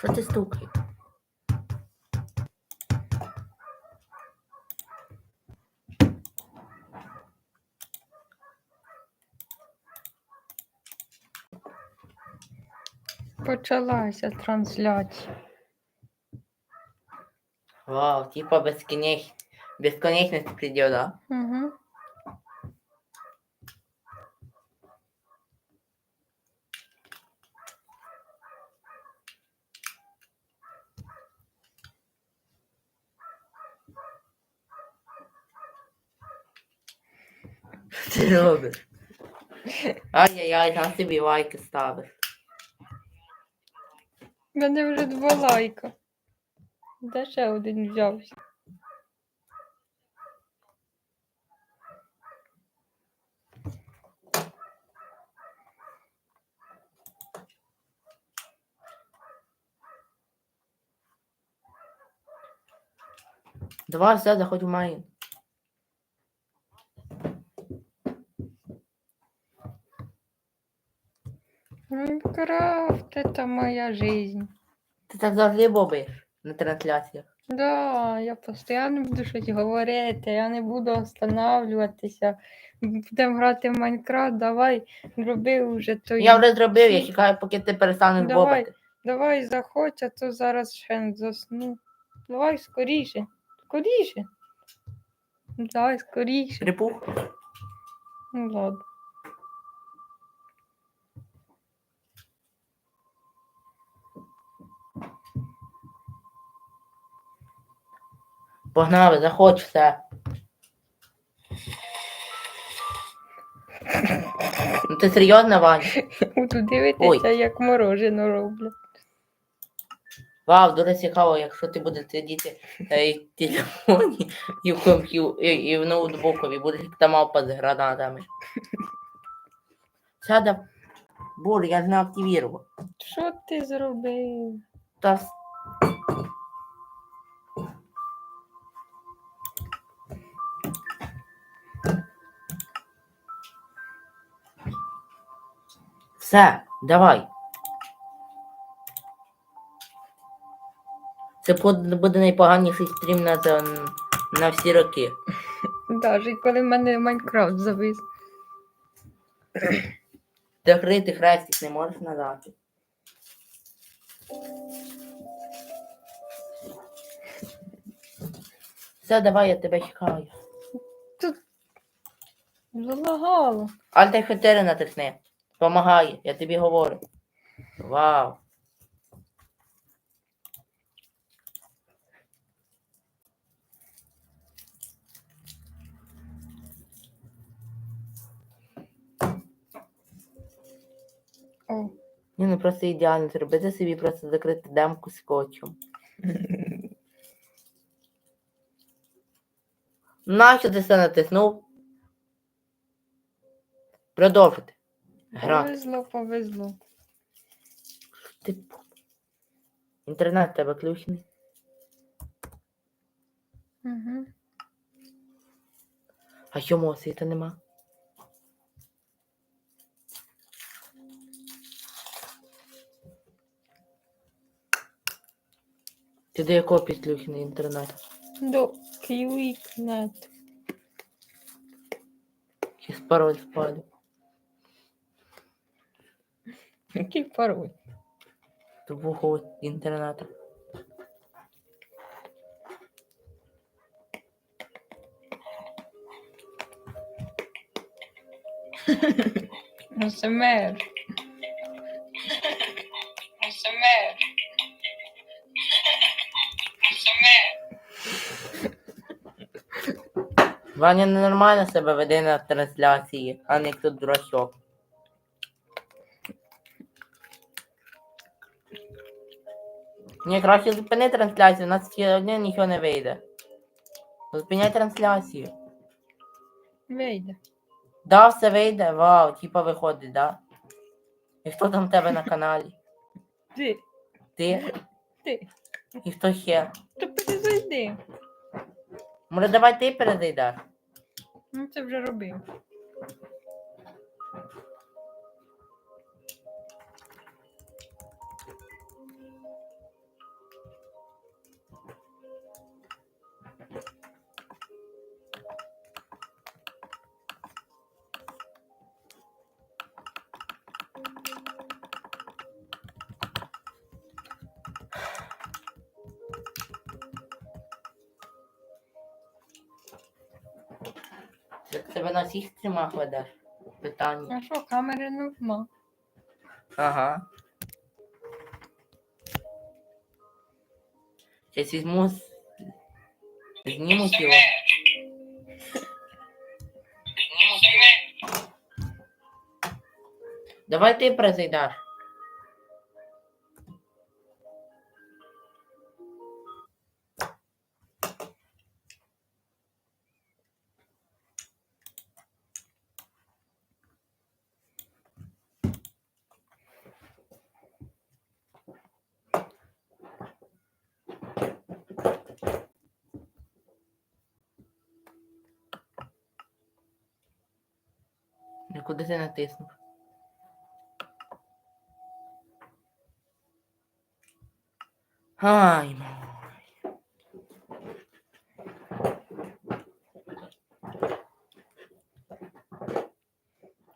Що ти стукаєш? Почалася трансляція. Вау, типа безконеч... безконечность придет, да? Угу. Робиш? Ай-яй-яй, на собі лайки ставиш. У мене вже два лайка. Де ще один взявся? Давай все, заходь в майн. Майнкрафт, это моя жизнь. Ти так завжди бобиш на трансляціях. Да, я постійно буду щось говорити, я не буду останавливатися. Будемо грати в Майнкрафт, давай, роби вже то. Я вже зробив, я чекаю, поки ти перестанеш Давай. бобити. Давай заходь, а то зараз ще не засну. Давай скоріше. Скоріше. Давай скоріше. Припух? Ну ладно. Погнали, заходь все. Ну ти серйозно, Вань? Буду дивитися, Ой. як морожено роблять. Вау, дуже цікаво, якщо ти будеш сидіти е, в телефоні і в комп'ю і, і в ноутбукові, будеш як та мавпа з гранатами. Сяда. Боже, я ж не активував. Що ти зробив? Та Все, давай. Це буде найпоганіший стрім на, на всі роки. Навіть коли в мене Майнкрафт завис. Закрити хрестик не можеш надати. Все, давай, я тебе чекаю. Залагало. Альт F4 натисни. Помагає, я тобі говорю. Вау. Ні, ну просто ідеально зробити собі просто закрити демку скотчем. Нащо ти це натиснув? Продовжити. Грати. Повезло, повезло. Ти... п- Інтернет тебе ключний. Угу. А чому освіти нема? Ти до якого підключений інтернет? До. Чи з пароль спалю? Який пароль? Твого інтернету. СМР. СМР. Ваня ненормально себе веде на трансляції, а не як тут дурачок. Ні, краще зупини трансляцію, у нас сьогодні нічого не вийде. Зупиняй трансляцію. Вийде. Да, все вийде, вау, типа виходить, да? І хто там в тебе на каналі? Ти. Ти? Ти. І хто ще? То перезайди. Може, давай ти перезайдеш? Ну це вже робив. Як тебе на всіх стрімах ведеш? Питання. А що, камери нема. Ага. Сейчас візьму з... зніму його. Давай ти призайдаш. Нікуди ти натиснув. Ай, мой.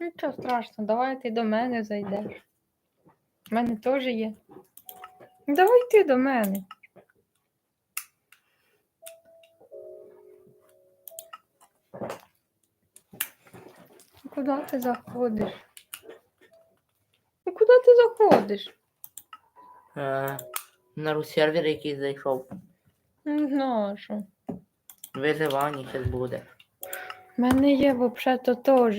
Нічого страшного, давай ти до мене зайдеш. У мене теж є. Давай ти до мене. Куди ти заходиш? Ну куди ти заходиш? Е, на сервер, який зайшов. Не знаю, що. Виживання зараз буде. У мене є взагалі-то теж.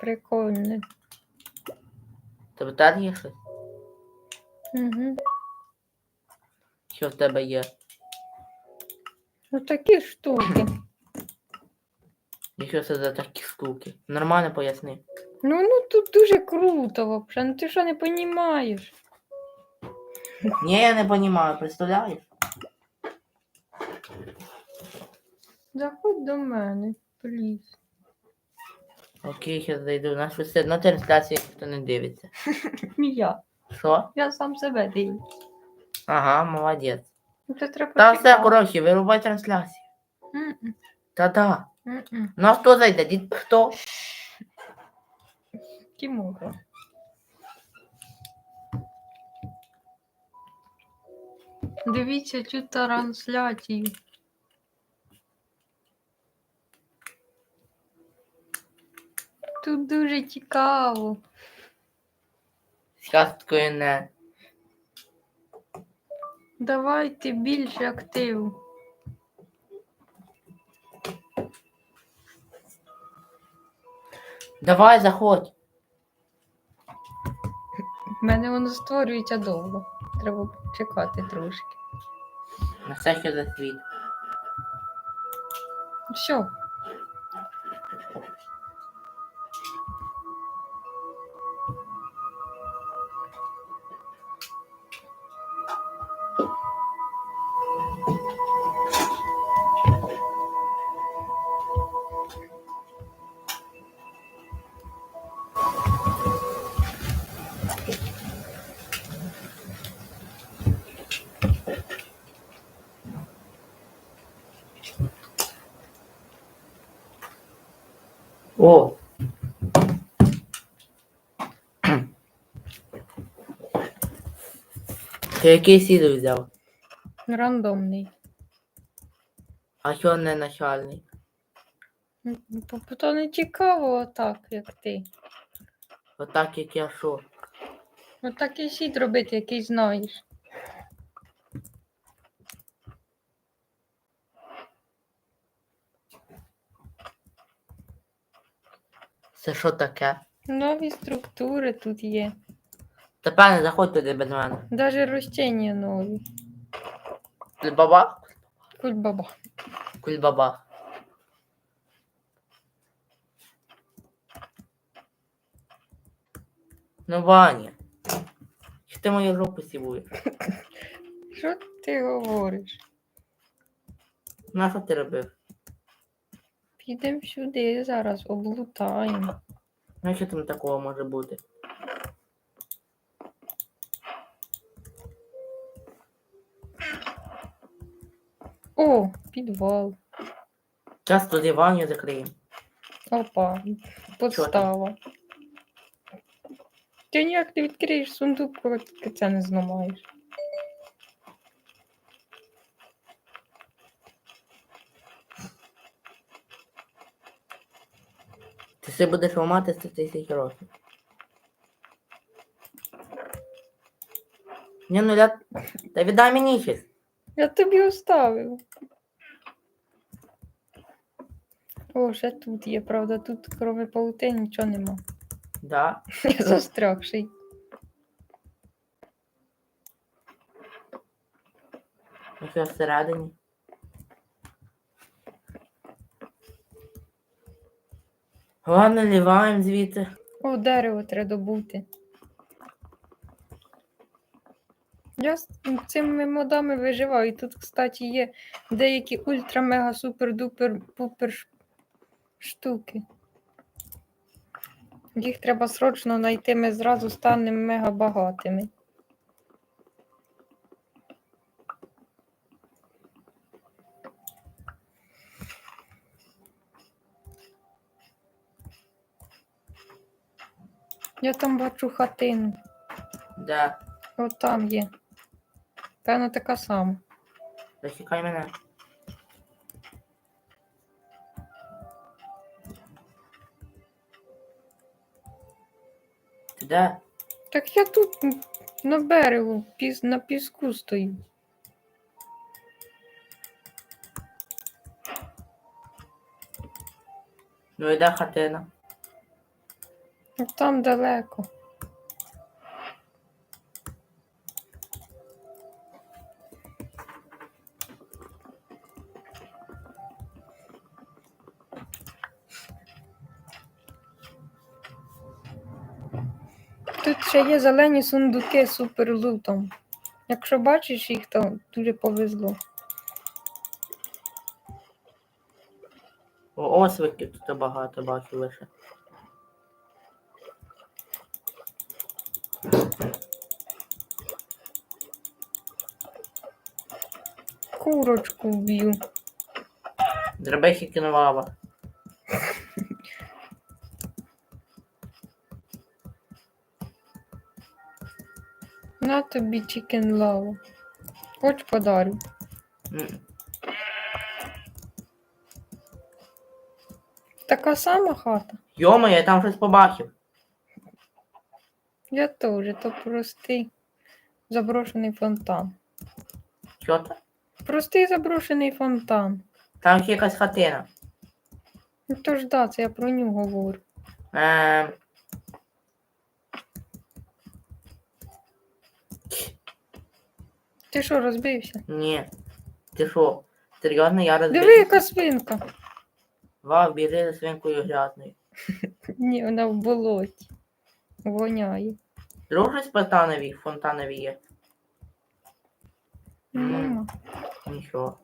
Прикольно. Тобто так є щось? Угу. Що в тебе є? Ну такі штуки. Що це за такі штуки? Нормально поясни. Ну, ну тут дуже круто вообще. Ну ти що не розумієш? Ні, я не розумію, представляєш? Заходь до мене, пліз. Окей, зараз зайду. У нас все одно трансляції ніхто не дивиться. Я. Що? Я сам себе дивлюсь. Ага, молодець. Ну, Це треба Та все, почекати. коротше, вирубай трансляцію. М-м, Та-да. Ну а хто зайде? Дід хто? Тимура. Дивіться цю трансляцію. Тут дуже цікаво. З часткою не. Давайте більше активу. Давай, заходь. У мене воно створюється довго. Треба чекати трошки. На все, ще за світ. Все. О. Ти який сіду взяв? Рандомний. А що не начальний? Ну, бо То не цікаво отак, як ти. Отак як я що? Отак і сід робити, який знаєш. Це що таке? Нові структури тут є. Тепер не заходь туди без мене. Даже ростення нові. Кульбаба? Кульбаба. Кульбаба. Ну, Ваня. Що ти мою жопу сівуєш? Що ти говориш? На що ти робив? Підемо сюди зараз, облутаємо. Ну, що там такого може бути? О, підвал. Зараз туди Ваню закриємо. Опа, подстава. Ти ніяк не відкриєш сундук, коли ти це не зламаєш. Ти будеш ламати 100 тисяч років. Ні, ну я... Та віддай мені щось. Я тобі оставив. О, ще тут є, правда, тут кроме паутини нічого нема. Да. Я застрягший. Ну що всередині. Ладно, ліваємо звідти. О, дерево треба добути. Я з цими модами виживаю. І тут, кстати, є деякі ультра мега супер дупер пупер штуки. Їх треба срочно знайти, ми зразу станемо мега багатими. Я там бачу хатину. Де? От там є. Певно, така сама. Зачекай мене. Ти де? Так я тут на берегу, піс, на піску стою. Ну і де хатина? От Там далеко. Тут ще є зелені сундуки з суперлутом. Якщо бачиш їх, то дуже повезло. О, освиків тут багато бачу лише. Курочку вб'ю. Драбехи кінувала. На тобі чікен лаву. Хоч подарю. Така сама хата. Йома, я там щось побачив. Я теж, то простий заброшений фонтан. Що це? Простий заброшений фонтан. Там ще якась хатина. Ну то ж да, це я про нього говорю. Ем, Ти що, розбився? ні. Ти що? Серйозно, я розбив. Диви, яка свинка. Вау, біжи за свинкою грязною. Ні, вона в болоті. Воняє. Друг фонтанові, фонтанові є. Нема. Нічого.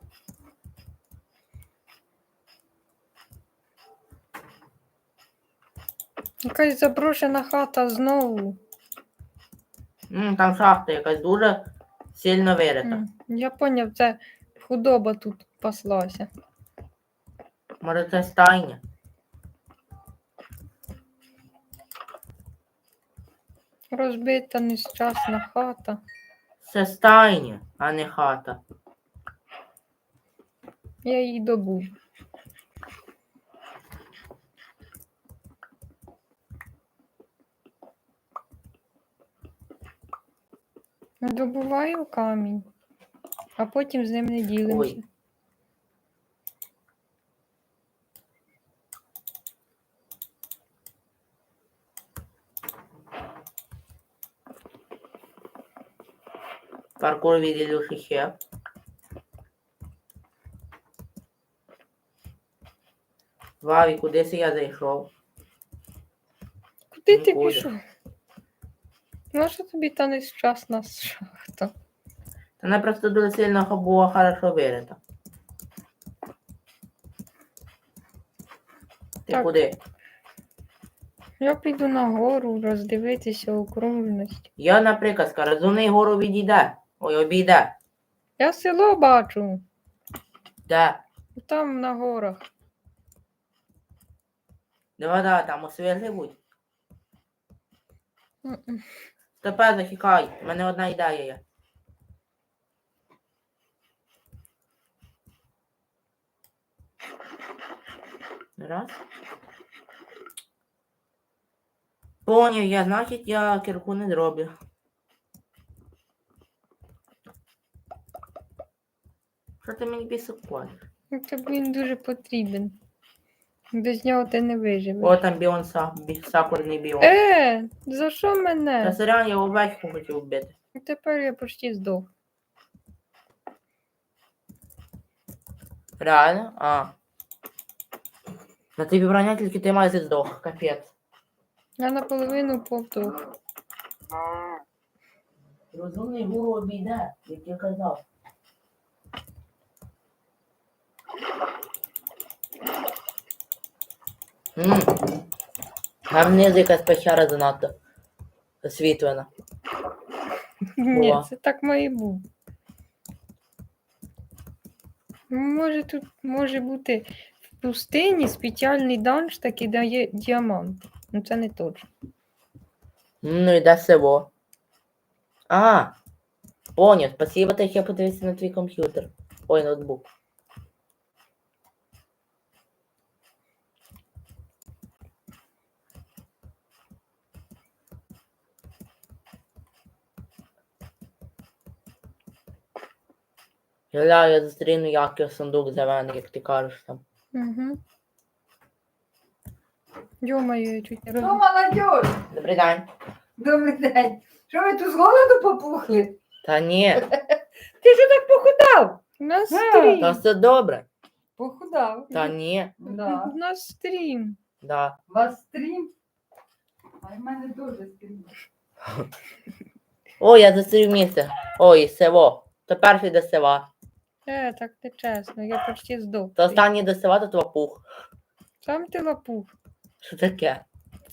Якась заброшена хата знову. М, Там шахта якась дуже сильно вирита. М, Я поняв, це худоба тут паслася. Може це стайня? Розбита нещасна хата. Це стайня, а не хата. Я її добув. Добуваю камінь, а потім з ним не ділимося. Ой. Від Ілюші ще. Ваві, куди це я зайшов? Куди ти Нікуди. пішов? Наша тобі та нещасна шахта? Та вона просто дуже сильно була хорошо вирита. Ти Так. куди? Я піду нагору роздивитися окружність. Я, наприклад, скажу, розумний гору відійде. Ой, обійде. Я село бачу, Де? там на горах. Де вода там освіжи живуть. М-м. Тепер зачекай, в мене одна ідея є. Раз. Поняв я, значить я кирку не зроблю. Що ти мені пісок кладеш? Ну, Тобі він дуже потрібен. Без нього ти не виживеш. О, там біон са, бі, сакурний біон. Е, за що Та мене? сорян, я овечку хотів вбити. Тепер я почти здох. Реально? А. На тобі броня тільки ти майже здох, капець. Я наполовину повтох. Розумний гуру обійде, як я казав. Там внизу якась печера занадто освітлена. Ні, Була. це так має бути. Може тут може бути в пустині спеціальний данж такий дає діамант. Ну це не точно. Ну і де село? А, поняв. Спасибо, так я подивився на твій комп'ютер. Ой, ноутбук. Гля, я зустріну який сундук зелений, як ти кажеш там. Угу. Йо-моє, я чуть не Ну, роз... молодь, Добрий день. добрий день. Що ви тут з голоду попухли? Та ні, Ти що так похудав? У стрім. та все добре. Похудав. Та ні, Да. У стрім. да. У вас стрім? А в мене теж стрім. О, я зустрів місце. Ой, село. То перший до села. Е, так не чесно, я почти здох. То останній до то твапух. Сам ти лапух. Що таке?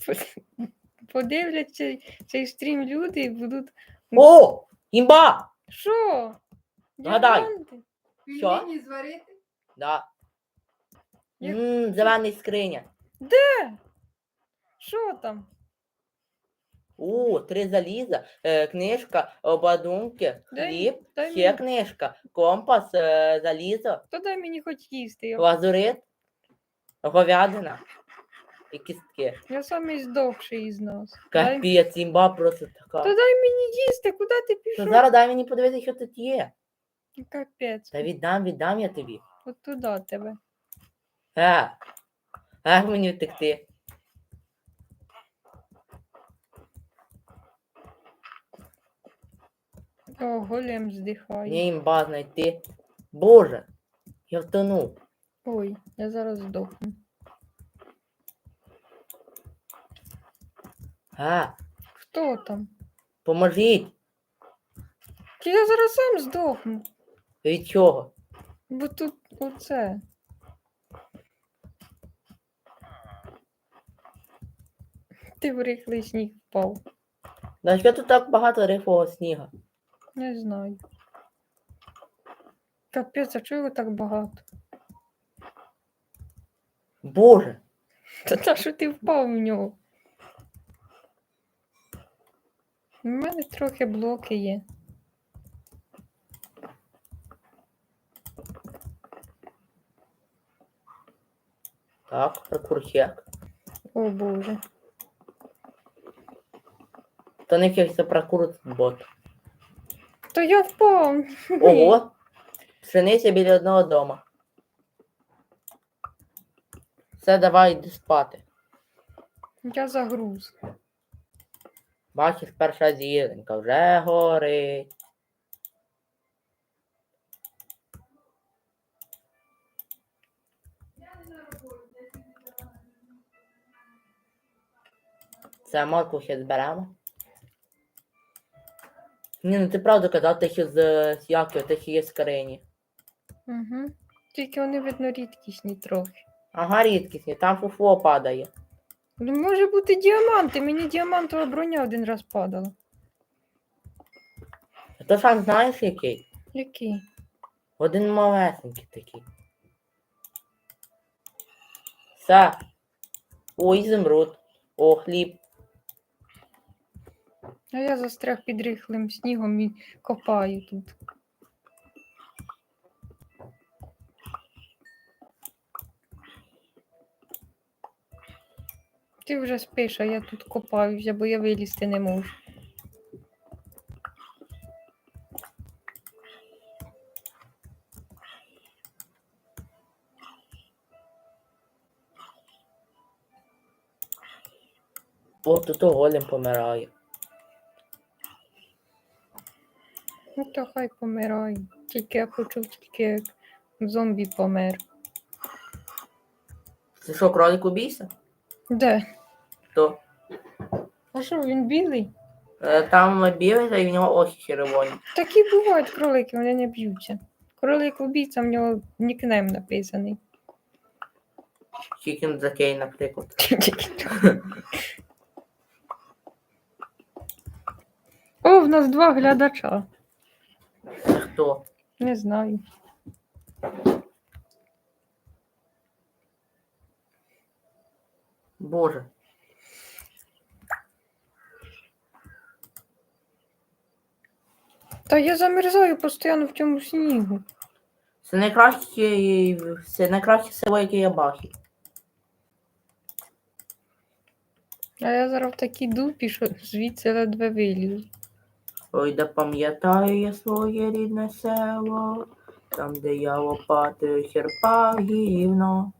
Подивляться цей, цей стрім люди і будуть. О! Імба! Що? Гадай. Діаманти? Що? Пельмені зварити? Да. Як- Ммм, зелений скриня. Що там? У, три заліза, е, книжка, обладунки, Дай- хліб, дай ще мені. книжка, компас, е, залізо, То дай мені хоч їсти. Я, лазурит, говядина і кістки. я самий здохший із нас. Дай... Капець, імба просто То така. дай мені їсти, куди ти То пішов? зараз дай мені подивитися, що тут є. Капець. Та віддам, віддам я тобі. От туди тебе. Е, як мені втекти? О, голем здихає. Мені імба знайти. Боже, я втонув. Ой, я зараз здохну. Е, Хто там? поможіть. Чи я зараз сам здохну? Від чого? Бо тут оце. Ти в рихлий сніг впав. На що тут так багато рифового снігу? Не знаю. Капець, а чого його так багато? Боже, Та та що ти впав в нього? У мене трохи блоки є. так, прокурчек. О боже. То не якийсь прокур бот. То я впав. Ого! Пшениця біля одного дома. Все, давай йди спати. Я загруз. Бачиш, перша зіленька вже горить. Це морку ще зберемо. Ні, ну ти правду казав, ти ще з з Яків, ти ще є з Карині. Угу. Тільки вони, видно, рідкісні трохи. Ага, рідкісні, там фуфло падає. Ну, може бути діаманти. Мені діамантова броня один раз падала. А то сам знаєш який? Який? Один малесенький такий. Все. О, ізумруд. О, хліб. А я застряг під рихлим снігом і копаю тут. Ти вже спиш, а я тут копаюся, бо я вилізти не можу. О, тут голем помирає. Ну то хай помирає. Тільки я почув, тільки як зомбі помер. Це що, кролик убійся? Де? То А що, він білий? е, там білий, та і в нього очі червоні. Такі бувають кролики, вони не б'ються. Кролик убійця, в нього нікнейм написаний. Chicken Закей, наприклад. О, в нас два глядача. Хто? Не знаю. Боже. Та я замерзаю постійно в цьому снігу. Це найкраще, це найкраще село, яке я бачив. А я зараз в такій дупі, що звідси ледве вилізу. Ой, да пам'ятаю я своє рідне село, там, де я лопатою черпав гівно.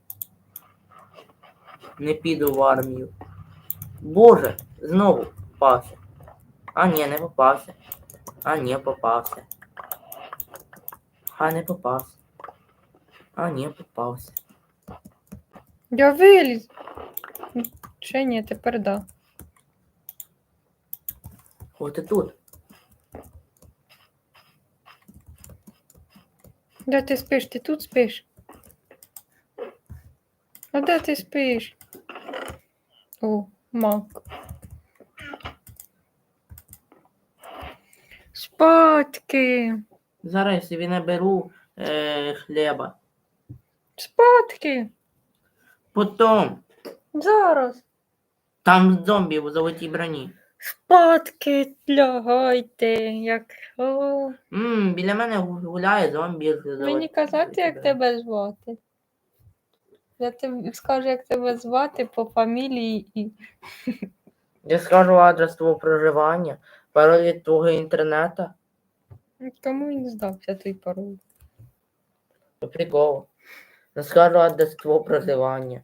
Не піду в армію. Боже, знову попався. А ні, не попався. А ні, попався. А не попався. А ні, попався. Я виліз. Ще ні, тепер да. От і тут. Де ти спиш? Ти тут спиш? А де ти спиш? О, мак. Спадки. Зараз я собі наберу е, хліба. Спадки. Потім Зараз. там зомбі в золотій броні. Спадки лягайте. Як. О. Мм, біля мене гуляє зомбі. Мені казати, як тебе звати. Я тобі скажу, як тебе звати по фамілії і. Я скажу адрес твого проживання, пароль від твого інтернету. Кому він здався той пароль? По приколу. Я скажу адрес твого проживання.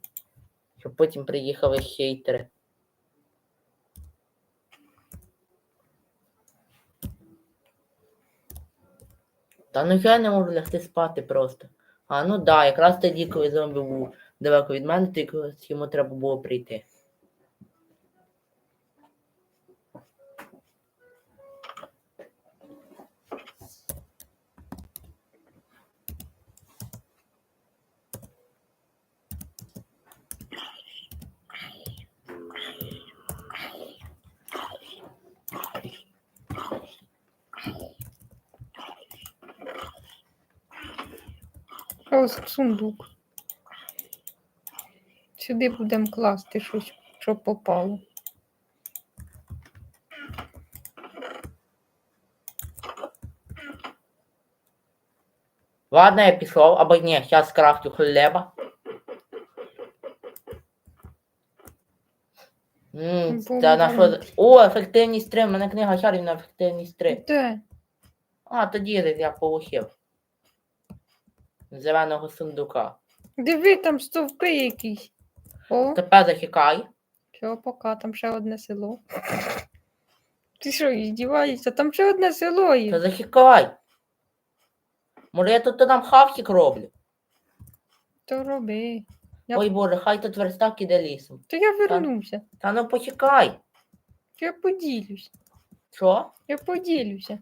Щоб потім приїхали хейтери. Та ну я не можу лягти спати просто. А ну да, якраз тоді, коли зомбі був далеко від мене, тільки йому треба було прийти. Сундук. Сюди будемо класти щось, що попало. Ладно, я пішов, або ні, зараз скрафтю хліба. Ммм, це на. О, ефективність 3, в мене книга шарів на ефективність 3. Де? А, тоді я полухів. Зеленого сундука. Диви, там стовпи якісь. О, Тепер зачекай. все, пока, там ще одне село. Ти що, здіваєшся? Там ще одне село Та є. зачекай. Може я тут там хавчик роблю? То роби. Я- Ой боже, хай тут верстак іде лісом. То я вернуся. Та ну почекай. Я поділюсь. Що? Я поділюся.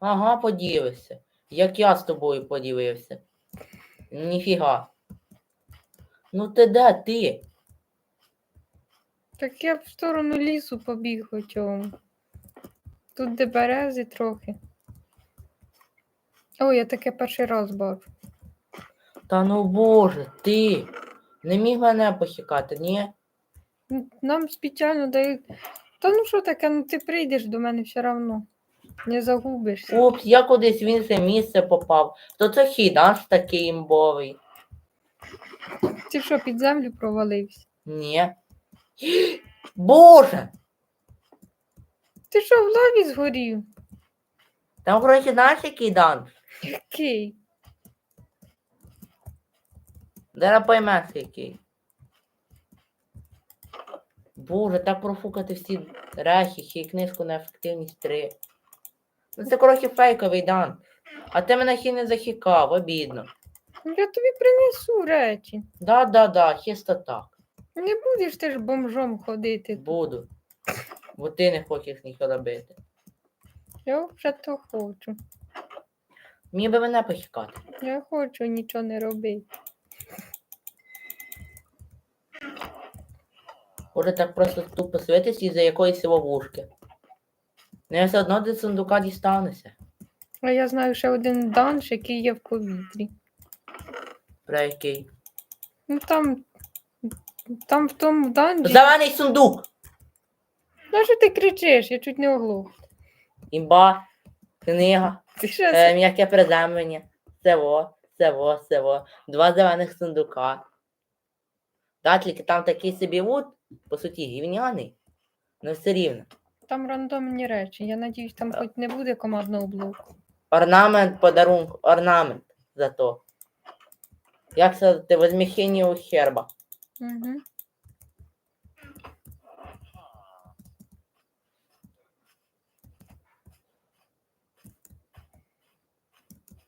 Ага, поділився. Як я з тобою поділився. Ніфіга. Ну ти де ти? Так я в сторону лісу побіг хочом. Тут де берези трохи. О, я таке перший раз бачу. Та ну боже, ти. Не міг мене почекати, ні? Нам спеціально дають. Та ну що таке, ну ти прийдеш до мене все одно. Не загубишся. Упс, я кудись в інше місце попав. То це хід аж такий імбовий. Ти що, під землю провалився? Ні. Боже! Ти що в лаві згорів? Там, коротше, знаєш, який дан? Який? Зараз поймеш який. Боже, так профукати всі рехи, і книжку на ефективність 3. Ну це, коротше, фейковий дан. А ти мене хі не захікав, обідно. Я тобі принесу речі. Да-да-да, чисто так. Не будеш ти ж бомжом ходити. Буду. Бо ти не хочеш нічого робити. Я вже то хочу. Мені би мене похікати. Я хочу нічого не робити. Може так просто тупо свитись із-за якоїсь ловушки. Ну я все одно до сундука дістануся. А я знаю ще один данж, який є в повітрі. Про який. Ну там. Там в тому данжі. Зелений сундук! На що ти кричиш? Я чуть не оглух. Імба, книга, Ти що е, це? м'яке приземлення. Село, село, село. Два зелених сундука. Да, тільки там такий собі лут, по суті, рівняний. Ну все рівно. Там рандомні речі. Я надіюсь, там хоч не буде командного блоку. Орнамент подарунок, орнамент зато. Як це ти возміщення ущерба? Угу.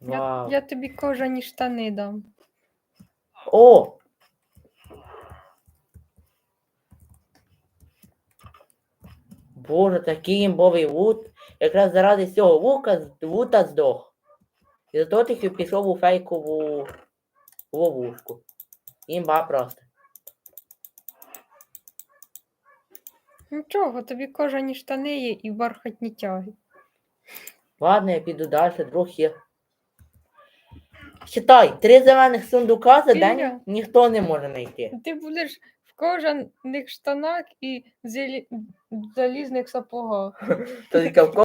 Я, Вау. я тобі кожані штани дам. О! Боже, такий імбовий лут. Якраз заради цього лука, з- лута здох. І за того таки пішов у фейкову ловушку. Імба просто. Нічого, тобі кожані штани є і бархатні тяги. Ладно, я піду далі, друг є. Читай, три зелених сундука за Ілля. день ніхто не може знайти. Ти будеш кожаних штанах і зелі- залізних сапогах. Тільки в